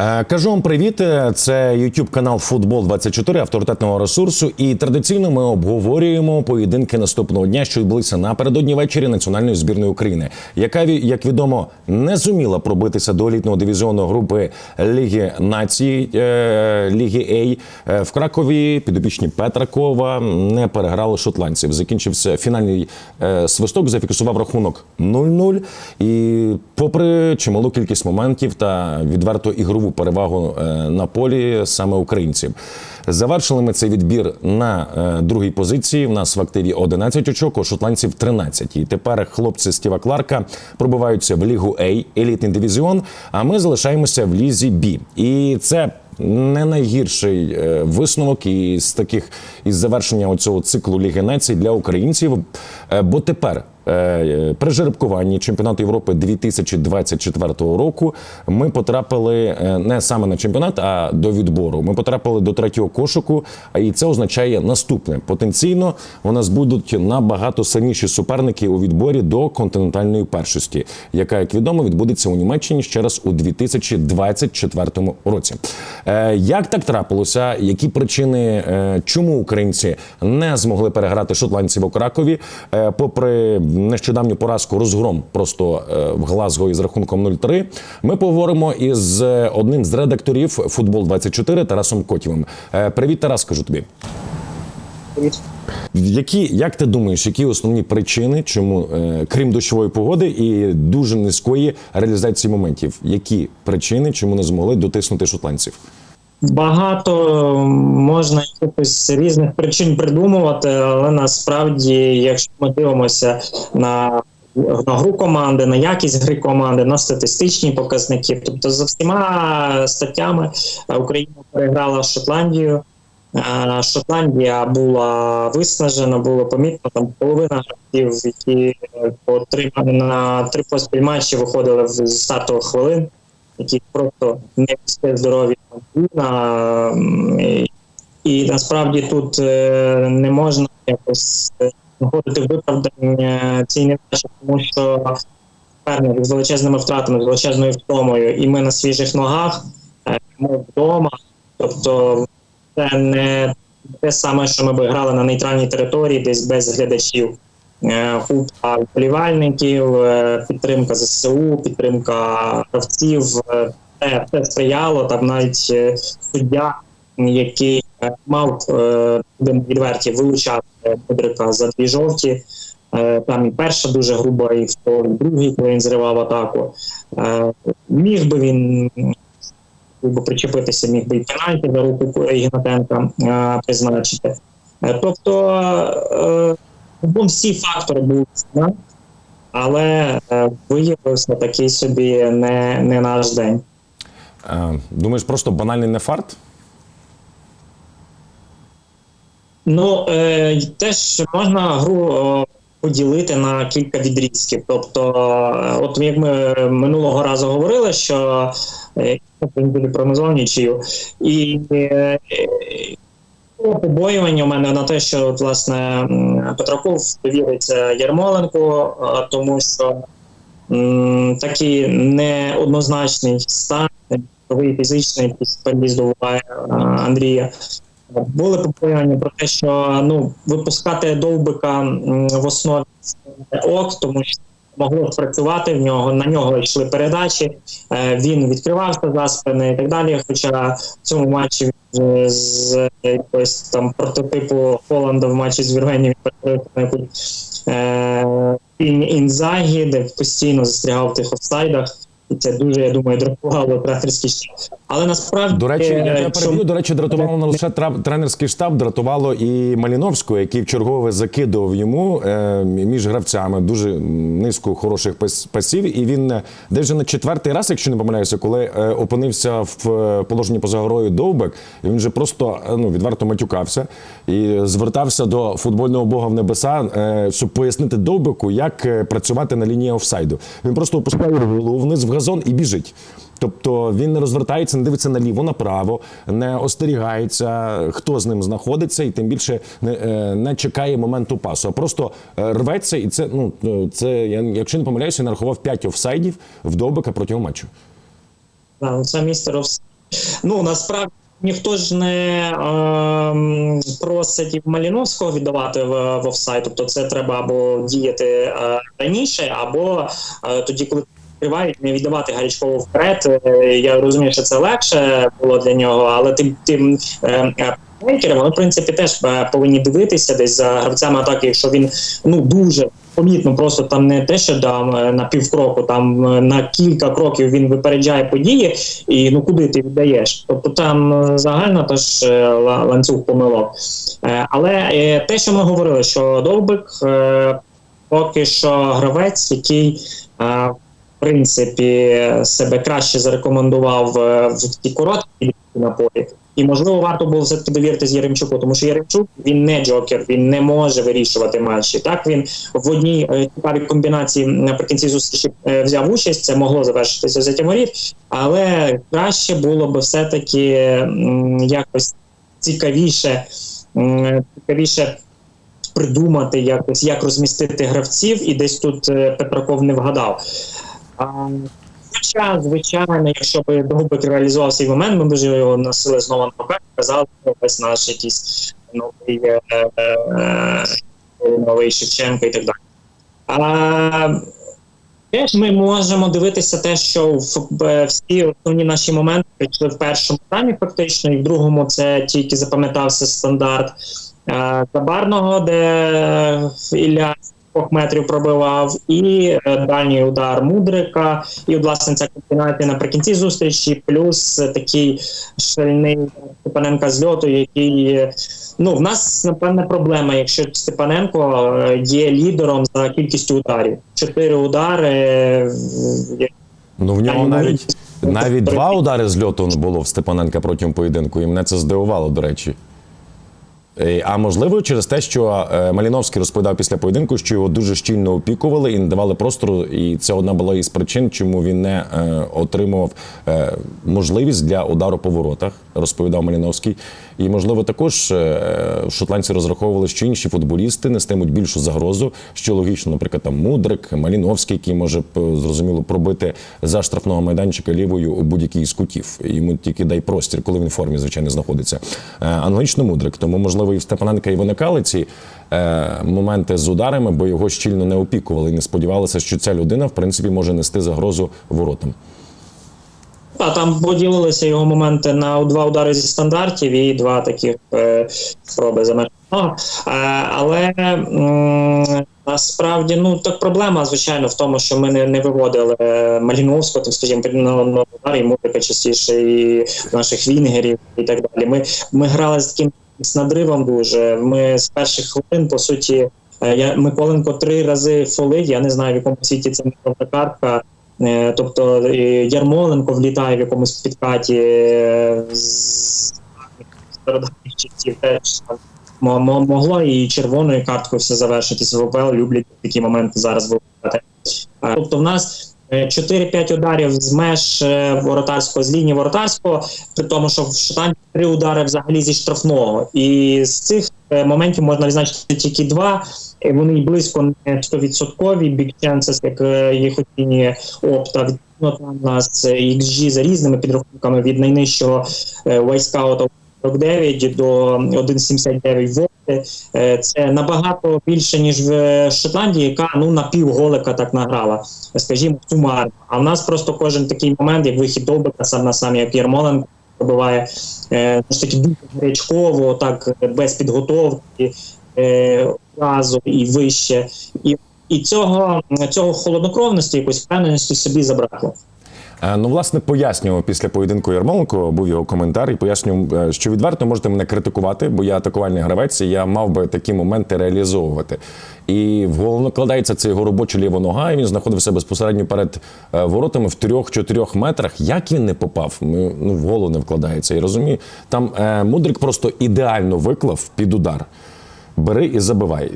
Е, Кажу вам привіт. Це YouTube канал Футбол 24 авторитетного ресурсу. І традиційно ми обговорюємо поєдинки наступного дня, що відбулися напередодні ввечері національної збірної України, яка як відомо не зуміла пробитися до елітного дивізіону групи Ліги Націй е, Ліги А Е, в Кракові. Підопічні Петракова не переграли шотландців. Закінчився фінальний е, свисток, зафіксував рахунок 0-0. І попри чималу кількість моментів та відверто ігрову перевагу е, на полі саме українців. Завершили ми цей відбір на е, другій позиції. В нас в активі 11 очок, у шотландців 13. І тепер хлопці Стіва Кларка пробиваються в лігу А, елітний дивізіон. А ми залишаємося в лізі Б. І це не найгірший е, висновок із таких із завершення оцього циклу Ліги Націй для українців. Бо тепер при жеребкуванні чемпіонату Європи 2024 року ми потрапили е, не саме на чемпіонат, а до відбору. Ми потрапили до третього кошику, і це означає наступне: потенційно у нас будуть набагато сильніші суперники у відборі до континентальної першості, яка, як відомо, відбудеться у Німеччині ще раз у 2024 році. Е, Як так трапилося? Які причини, е, чому українці не змогли переграти шотландців у Кракові, Е, попри нещодавню поразку розгром просто е, в Глазго із рахунком 0-3, Ми поговоримо із е, одним з редакторів футбол 24 Тарасом Котєвим. Е, Привіт, Тарас, кажу тобі. Які, як ти думаєш, які основні причини, чому, е, крім дощової погоди і дуже низької реалізації моментів, які причини, чому не змогли дотиснути шотландців? Багато можна якихось різних причин придумувати, але насправді, якщо ми дивимося на, на гру команди, на якість гри команди, на статистичні показники, тобто за всіма статтями е, Україна переграла Шотландію. Е, Шотландія була виснажена, було помітно там половина гравців, які по три на три поспіль матчі виходили в стартових хвилин які просто не здорові на і, насправді тут е, не можна якось е, знаходити виправдання цій невдачі, тому що суперник з величезними втратами, з величезною втомою, і ми на свіжих ногах, е, ми вдома. Тобто це не те саме, що ми б грали на нейтральній території, десь без глядачів. Е, Купа вболівальників, е, підтримка ЗСУ, підтримка гравців. Це все сприяло. Там навіть е, суддя, який мав будемо відверті вилучати Бодрика за дві жовті. Там і перша дуже груба, і в другий, коли він зривав атаку. Міг би він причепитися, міг би і пенальті за руку Ігнатенка призначити. Тобто Ну, всі фактори були, да? але е, виявився такий собі не, не наш день. Е, Думаєш, просто банальний нефарт? Ну, е, теж можна гру поділити на кілька відрізків. Тобто, е, от як ми минулого разу говорили, що е, прогнозував нічию. І е, побоювання у мене на те, що власне Петраков довіриться Ярмоленку, е, тому що такий неоднозначний стан, фізичний переїзду е, Андрія. Були побоювання про те, що ну випускати довбика в основі ок, тому що могло спрацювати в нього. На нього йшли передачі. е, Він відкривався за спини і так далі. Хоча в цьому матчі він з якогось там прототипу Холланда в матчі з Вірвені перетворився на якусь е, інзагі, де постійно застрягав в тих офсайдах. Це дуже, я думаю, дракувало тренерський штаб. Але насправді До речі, я е, чому- переб'ю. До речі, дратувало не лише тренерський штаб, дратувало і Маліновського, який в чергове закидував йому е, між гравцями дуже низку хороших пас- пасів. І він е, десь вже на четвертий раз, якщо не помиляюся, коли е, опинився в положенні поза грою довбек, він вже просто ну відверто матюкався і звертався до футбольного бога в небеса, е, щоб пояснити довбеку, як працювати на лінії офсайду. Він просто опускає голову вниз в газон і біжить. Тобто він не розвертається, не дивиться наліво, направо, не остерігається, хто з ним знаходиться, і тим більше не, е, не чекає моменту пасу, а просто е, рветься. І це, ну е, це я, якщо не помиляюся, нарахував 5 офсайдів в Довбика протягом матчу. Ну, це містер офсайд. Ну насправді ніхто ж не ем, просить і Маліновського віддавати в, в офсайд. Тобто це треба або діяти е, раніше, або е, тоді, коли відкривають, не віддавати Гарячкову вперед. Е, Я розумію, що це легше було для нього, але тим тим е, е, вони в принципі теж е, повинні дивитися десь за гравцями атаки, якщо він ну дуже. Помітно, просто там не те, що там е, на півкроку, там на кілька кроків він випереджає події, і ну куди ти віддаєш? Тобто там загально теж ланцюг помилок. Але те, що ми говорили, що Довбик поки що гравець, який принципі себе краще зарекомендував е, в тій короткій на полі. І можливо варто було все таки довіритись Яремчуку, тому що Яремчук він не джокер, він не може вирішувати матчі. Так він в одній е, цікавій комбінації наприкінці зустрічі е, взяв участь. Це могло завершитися взяттям воріт, але краще було би все таки якось цікавіше, цікавіше придумати якось, як розмістити гравців, і десь тут Петраков не вгадав. Хоча, звичайно, якщо б Довбик реалізував свій момент, ми б вже його носили знову на руках, казали, що ось наш якийсь новий, е, е, е, новий Шевченко і так далі. А, Теж ми можемо дивитися те, що в, всі основні наші моменти прийшли в першому таймі, фактично, і в другому це тільки запам'ятався стандарт е, Забарного, де Ілля двох метрів пробивав, і е, дальній удар Мудрика, і власне ця комбінація наприкінці зустрічі, плюс е, такий шальний Степаненка з льоту, який е, ну в нас напевне проблема, якщо Степаненко є лідером за кількістю ударів. Чотири удари. Ну в нього навіть навіть два удари з льоту було в Степаненка протягом поєдинку, і мене це здивувало, до речі. Е, А можливо, через те, що е, Маліновський розповідав після поєдинку, що його дуже щільно опікували і не давали простору, і це одна була із причин, чому він не е, отримував можливість для удару по воротах, розповідав Маліновський. І можливо, також шотландці розраховували, що інші футболісти нестимуть більшу загрозу, що логічно, наприклад, там Мудрик, Маліновський, який може зрозуміло пробити за штрафного майданчика лівою у будь-який з кутів. Йому тільки дай простір, коли він в формі, звичайно, знаходиться. Аналогічно Мудрик. Тому, можливо, і в Степаненка і виникали ці е, моменти з ударами, бо його щільно не опікували і не сподівалися, що ця людина, в принципі, може нести загрозу воротам. А там поділилися його моменти на два удари зі стандартів і два таких е, спроби за меж. Е, але м, насправді ну так проблема, звичайно, в тому, що ми не, не виводили е, Маліновського, так скажімо, на, на удар і частіше, і наших вінгерів і так далі. Ми, ми грали з таким з надривом дуже. Ми з перших хвилин, по суті, е, я Миколенко три рази фолить. Я не знаю, в якому світі це картка. Е, Тобто е, Ярмоленко влітає в якомусь підкаті з стародавніх часів теж могло і червоною карткою все завершитися в ОПЛ. Люблять такі моменти зараз виглядати. Тобто, в нас 4-5 ударів з меж е, воротарського, з лінії воротарського, при тому, що в Шотландії три удари взагалі зі штрафного. І з цих е, моментів можна відзначити тільки два. Вони й близько не 100% big chances, як е, їх оцінює опта. Відповідно, там у нас е, XG за різними підрахунками від найнижчого е, Вайскаута 49 до 1,79 вольти. Е, Це набагато більше, ніж в Шотландії, яка ну на півголика так награла, скажімо, сумарно. А в нас просто кожен такий момент, як вихід Довбика, сам на сам, як Ярмоленко пробиває е, ж таки дуже гарячково, так без підготовки. Е, разу і вище, і, і цього, цього холоднокровності, якоїсь впевненості собі забракло. Е, Ну, власне, пояснював після поєдинку Ярмоленко, був його коментар, і пояснював, е, що відверто можете мене критикувати, бо я атакувальний гравець, і я мав би такі моменти реалізовувати. І в накладається це його робоча ліва нога, і він знаходився безпосередньо перед е, воротами в 3-4 метрах. Як він не попав, ну, в голову не вкладається. І розумію, там Мудрик просто ідеально виклав під удар. Бери і забивай.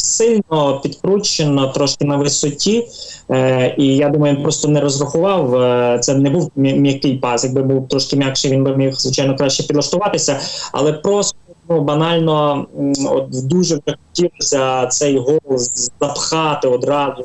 Сильно підкручено, трошки на висоті, е, і я думаю, він просто не розрахував. Е, це не був м'який пас. Якби був трошки м'якший, він би міг звичайно краще підлаштуватися, але просто ну, банально от дуже хотілося цей гол запхати одразу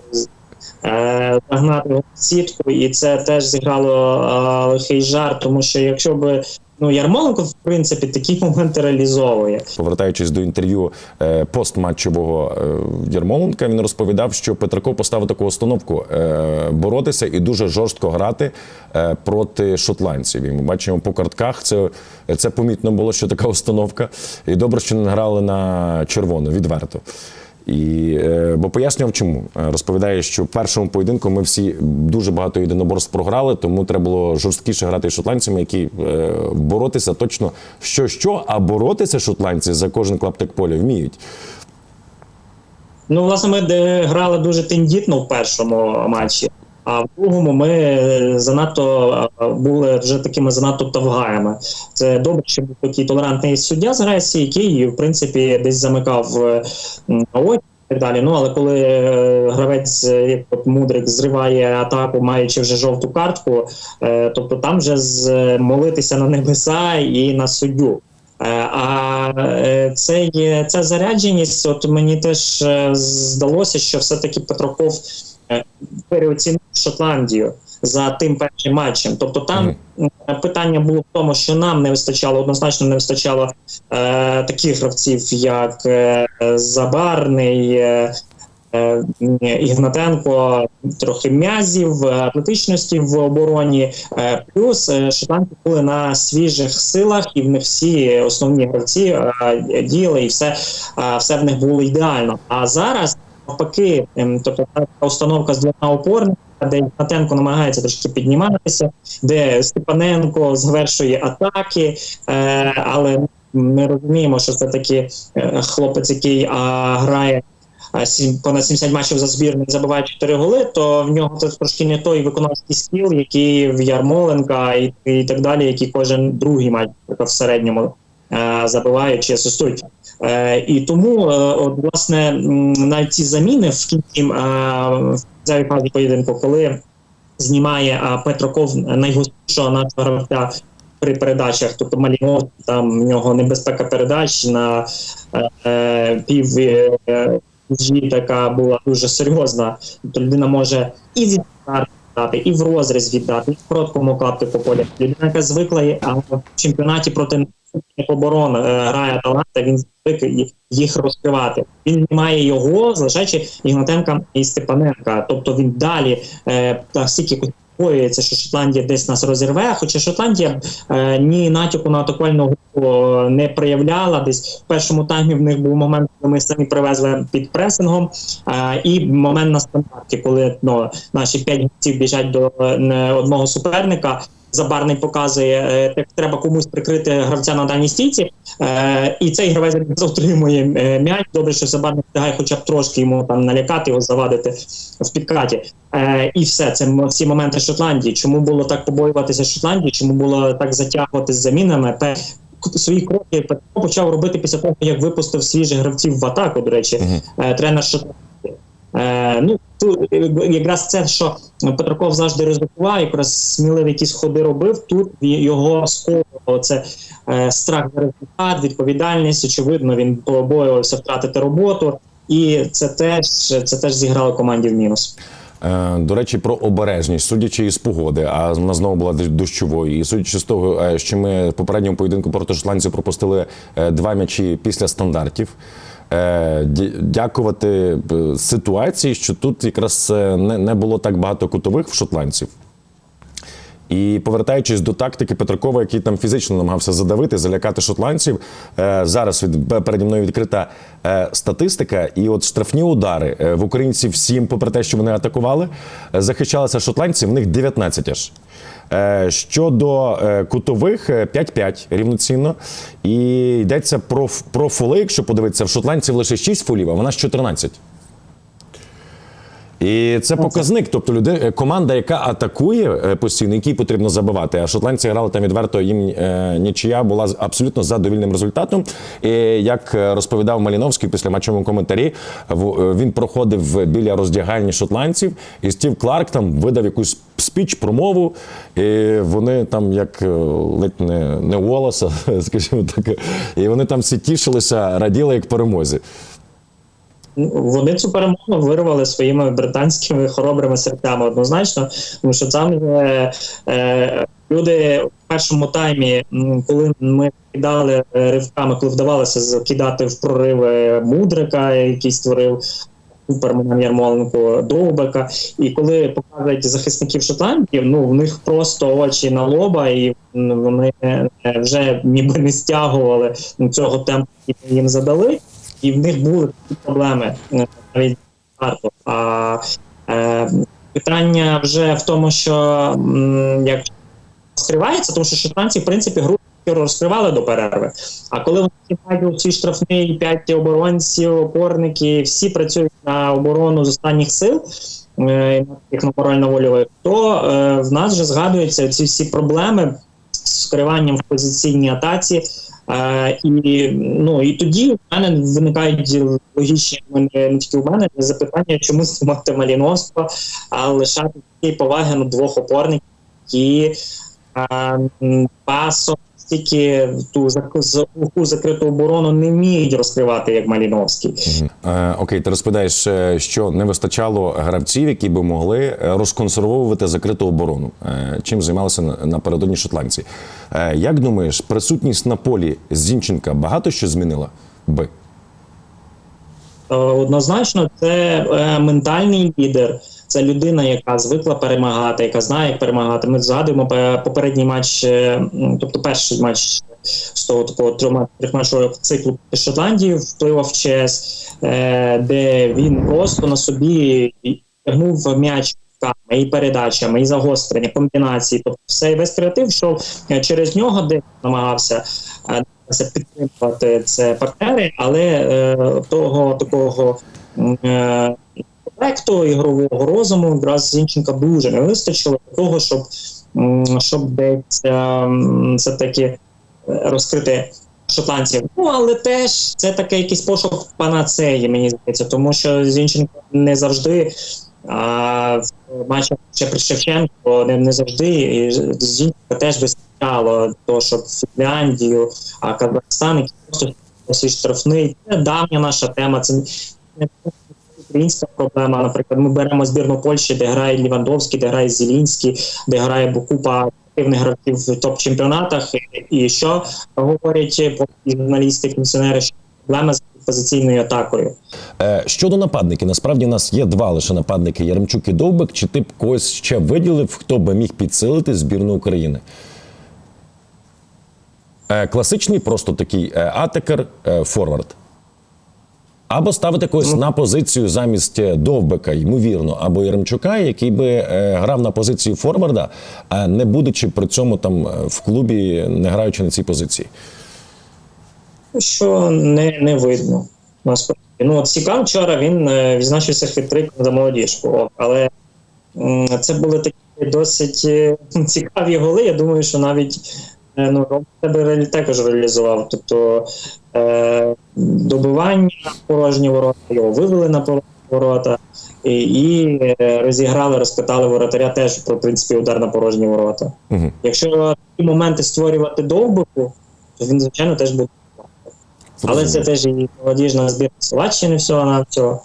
е, загнати сітку, і це теж зіграло е, лихий жарт, тому що якщо б ну Ярмоленко в принципі такі моменти реалізовує. Повертаючись до інтерв'ю е, постматчевого е, Ярмоленка, він розповідав, що Петраков поставив таку установку е, боротися і дуже жорстко грати е, проти шотландців. І ми бачимо по картках. Це, це помітно було, що така установка. І добре, що не грали на червону, відверто. І, е, бо пояснював, чому Е, розповідає, що в першому поєдинку ми всі дуже багато єдиноборств програли, тому треба було жорсткіше грати шотландцями, які е, боротися точно що що, а боротися шотландці за кожен клаптик поля вміють. Ну, власне, ми грали дуже тендітно в першому матчі, а в другому ми занадто були вже такими занадто тавгаями. Це добре, що був такий толерантний суддя з Греції, який, в принципі, десь замикав е, м, очі. і далі. Ну але коли е, гравець, е, як от Мудрик, зриває атаку, маючи вже жовту картку, е, тобто там вже з е, молитися на небеса і на суддю. Е, А е, це є ця зарядженість. От мені теж здалося, що все-таки Петраков е, переоцінив Шотландію за тим першим матчем. Тобто там е, питання було в тому, що нам не вистачало, однозначно не вистачало е, таких гравців, як е, Забарний. Е, е, Ігнатенко трохи м'язів, е, атлетичності в обороні. Плюс шотландці були на свіжих силах, і в них всі основні гравці діяли, і все, все в них було ідеально. А зараз навпаки, ем, тобто та установка з двома опорника, де Ігнатенко намагається трошки підніматися, де Степаненко звершує атаки, е, але ми розуміємо, що це таки е, хлопець, який грає понад 70 матчів за збірну і забиває 4 голи, то в нього це трошки не той виконавський скіл, який в Ярмоленка і, і так далі, який кожен другий матч в середньому забивають чи. Е, і тому, е, от, власне, навіть ці заміни в кінці е, в фазі поєдинку, коли знімає Петроков найгострішого нашого гравця при передачах, тобто Маліновський, там в нього небезпека передач на е, е, пів е, така була дуже серйозна. Тобто людина може і від старту дати, і в розріз віддати, і в короткому клапті по полі. Людина, яка звикла а в чемпіонаті проти оборон е, грає таланта, він звик ї- їх розкривати. Він знімає його, залишаючи Ігнатенка і Степаненка. Тобто він далі е, так стільки боюється, що Шотландія десь нас розірве. Хоча Шотландія е, ні натяку на атакувальну е, не проявляла. Десь в першому таймі в них був момент, коли ми самі привезли під пресингом, е, і момент на стандарті, коли ну, наші п'ять гравців біжать до не одного суперника. Забарний показує, е, як треба комусь прикрити гравця на даній стійці, е, і цей гравець отримує е, м'яч. Добре, що Забарний встигає хоча б трошки йому там налякати, його завадити в підкаті. І все, це всі моменти Шотландії. Чому було так побоюватися Шотландії? Чому було так затягувати з замінами? Свої кроки Петро почав робити після того, як випустив свіжих гравців в атаку. До речі, Мгм. е, тренер Шотландії. Е, ну тут е, якраз це, що Петраков завжди ризикував, якраз сміливі якісь ходи робив. Тут його сковувало це е, страх за результат, відповідальність. Очевидно, він побоювався втратити роботу, і це теж це теж зіграло команді в мінус. Е, До речі, про обережність, судячи із погоди, а вона знову була дощ- дощовою. І судячи з того, що ми в попередньому поєдинку проти шотландців пропустили два м'ячі після стандартів. Е, Дякувати е, ситуації, що тут якраз е, не було так багато кутових в шотландців. І повертаючись до тактики Петракова, який там фізично намагався задавити, залякати шотландців. зараз від переді мною відкрита статистика, і от штрафні удари в українців 7, попри те, що вони атакували, захищалися шотландці, в них 19 аж. Е, Щодо е, кутових е, 5-5 рівноцінно. І йдеться про, про фоли, якщо подивитися, в шотландців лише 6 фолів, а в нас 14. І це показник. Тобто люди, команда, яка атакує е, постійно, якій потрібно забивати. А шотландці грали там відверто. Їм е, нічия була з- абсолютно задовільним результатом. І як е, розповідав Маліновський після матчовому коментарі, в- е, він проходив біля роздягальні шотландців, і Стів Кларк там видав якусь спіч, промову. І вони там, як е, ледь не, не Уоллеса, скажімо так, і вони там всі тішилися, раділи як перемозі. вони цю перемогу вирвали своїми британськими хоробрими серцями однозначно, тому що там е, е, люди в першому таймі, коли ми кидали е, ривками, коли вдавалося закидати в прориви мудрика, який створив супер Мирон Ярмоленко Довбека. І коли показують захисників Шотландії, ну в них просто очі на лоба, і вони вже ніби не стягували цього темпу, який їм задали, і в них були такі проблеми е, навіть. А е, питання вже в тому, що як розкривається, тому що шотландці, в принципі, гру розкривали до перерви. А коли вони кидають у свій штрафний п'ять оборонців, опорники, всі працюють на оборону з останніх сил. е, Як на морально-вольових, то е, в нас вже згадуються ці всі проблеми з скриванням в позиційній атаці. Е, і, ну, і тоді в мене виникають логічні мене, не тільки у мене запитання, чому знімати Маліновського, а лишати цієї поваги на двох опорників, які е, пасом стільки ту зак- закриту оборону не вміють розкривати, як Маліновський. Е, окей, ти розповідаєш, е, що не вистачало гравців, які би могли е, розконсервовувати закриту оборону. Е, чим займалися на- напередодні шотландці. Е, як думаєш, присутність на полі Зінченка багато що змінила би? Е, Однозначно, це е, ментальний лідер. Це людина, яка звикла перемагати, яка знає, як перемагати. Ми згадуємо попередній матч, е, тобто перший матч з того такого трьома трьохмашого циклу Шотландії впливав е, де він просто на собі тягнув м'яч руками, і передачами, і загострення, комбінації. Тобто все весь креатив йшов е, через нього, де намагався е, підтримувати це партнери, але е, того такого е, інтелекту, ігрового розуму якраз Зінченка дуже не вистачило для того, щоб, щоб десь ем, все таки розкрити шотландців. Ну але теж це такий якийсь пошук панацеї, мені здається, тому що Зінченко не завжди. А в матчах ще при Шевченко не, не завжди і Зінченка теж вистачало того, щоб Фінляндію, а Казахстан, який просто свій штрафний. Це давня наша тема. Це не українська проблема. Наприклад, ми беремо збірну Польщі, де грає Лівандовський, де грає Зелінський, де грає купа активних гравців в топ-чемпіонатах. І що говорять журналісти, пенсіонери, що проблема з позиційною атакою. Е, щодо нападників, насправді у нас є два лише нападники Яремчук і Довбик. Чи ти б когось ще виділив, хто би міг підсилити збірну України? Е, класичний, просто такий е, атакер, форвард. Або ставити когось на позицію замість Довбика, ймовірно, або Яремчука, який би е, грав на позиції форварда, не будучи при цьому там в клубі, не граючи на цій позиції. Що не, не видно. Насправді. Ну, от Сікан вчора він е, відзначився хитриком за молодіжку, але це були такі досить е, цікаві голи. Я думаю, що навіть е, ну, Ром себе також реалізував. Тобто е, добивання порожні ворота, його вивели на порожні ворота і, і розіграли, розкатали воротаря теж, в принципі, удар на порожні ворота. Угу. Якщо такі моменти створювати довбику, то він, звичайно, теж буде. Але це теж і молодіжна збірна Словаччини всього на всього.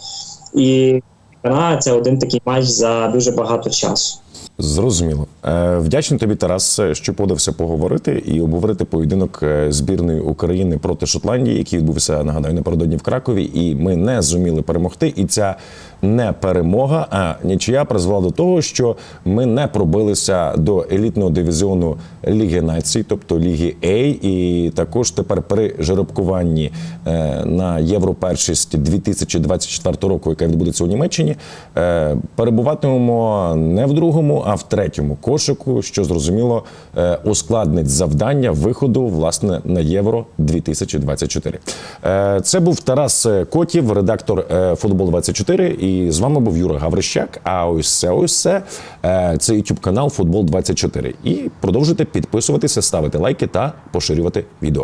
І вона це один такий матч за дуже багато часу. Зрозуміло. Е, Вдячний тобі, Тарас, що подався поговорити і обговорити поєдинок е, збірної України проти Шотландії, який відбувся, нагадаю, напередодні в Кракові, і ми не зуміли перемогти. І ця не перемога, а нічия призвела до того, що ми не пробилися до елітного дивізіону Ліги Націй, тобто Ліги А, і також тепер при жеребкуванні е, на Європершість 2024 року, яка відбудеться у Німеччині, е, перебуватимемо не в другому, а в третьому кошику, що зрозуміло е, ускладнить завдання виходу власне на Євро 2024. Е, Це був Тарас Котів, редактор Футбол 24 І з вами був Юра Гаврищак. А ось це ось це. е, Це YouTube канал Футбол 24 І продовжуйте підписуватися, ставити лайки та поширювати відео.